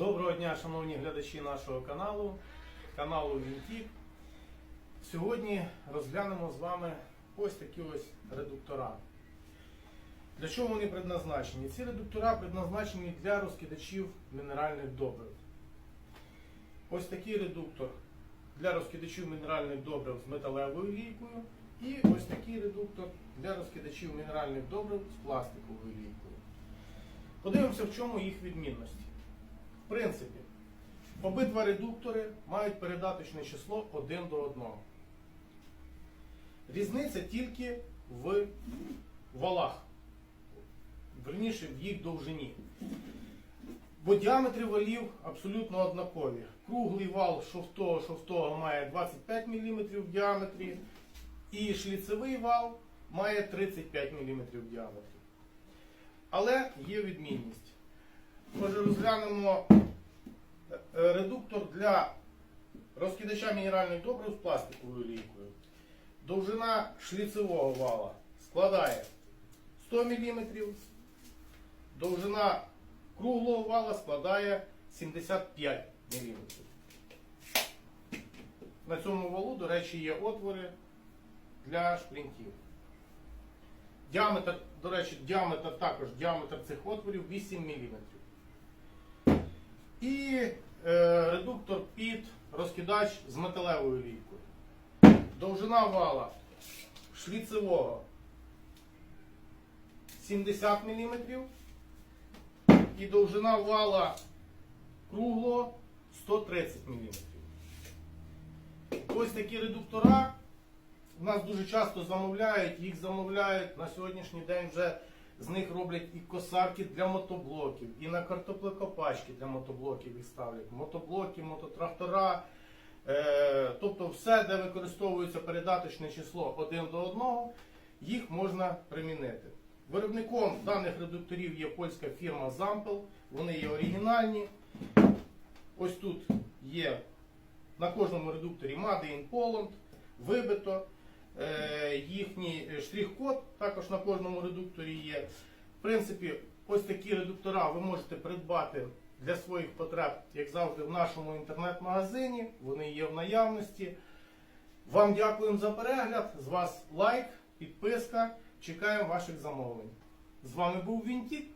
Доброго дня, шановні глядачі нашого каналу, каналу Вінтік. Сьогодні розглянемо з вами ось такі ось редуктора. Для чого вони предназначені? Ці редуктора предназначені для розкидачів мінеральних добрив. Ось такий редуктор для розкидачів мінеральних добрив з металевою лійкою. І ось такий редуктор для розкидачів мінеральних добрив з пластиковою лійкою. Подивимося, в чому їх відмінності. В принципі, обидва редуктори мають передаточне число 1 до 1. Різниця тільки в валах, верніше в їх довжині. Бо діаметри валів абсолютно однакові. Круглий вал шовтого шовтого має 25 мм в діаметрі, і шліцевий вал має 35 мм в діаметрі. Але є відмінність. Отже, розглянемо е, редуктор для розкидача мінеральних добрив з пластиковою лійкою. Довжина шліцевого вала складає 100 мм, довжина круглого вала складає 75 мм. На цьому валу, до речі, є отвори для шплінтів. Діаметр, до речі, діаметр також діаметр цих отворів 8 мм. І е, редуктор під розкидач з металевою лійкою. Довжина вала шліцевого 70 мм. І довжина вала круглого 130 мм. Ось такі редуктора у нас дуже часто замовляють, їх замовляють на сьогоднішній день вже з них роблять і косарки для мотоблоків, і на картоплекопачки для мотоблоків їх ставлять. Мотоблоки, мототрактора. Е, тобто все, де використовується передаточне число 1 до 1, їх можна примінити. Виробником даних редукторів є польська фірма Zampel, вони є оригінальні. Ось тут є на кожному редукторі Made in Poland, вибито. Е, їхній штрих-код також на кожному редукторі є. В принципі, ось такі редуктора ви можете придбати для своїх потреб, як завжди, в нашому інтернет-магазині. Вони є в наявності. Вам дякуємо за перегляд. З вас лайк, підписка. Чекаємо ваших замовлень. З вами був Вінтік.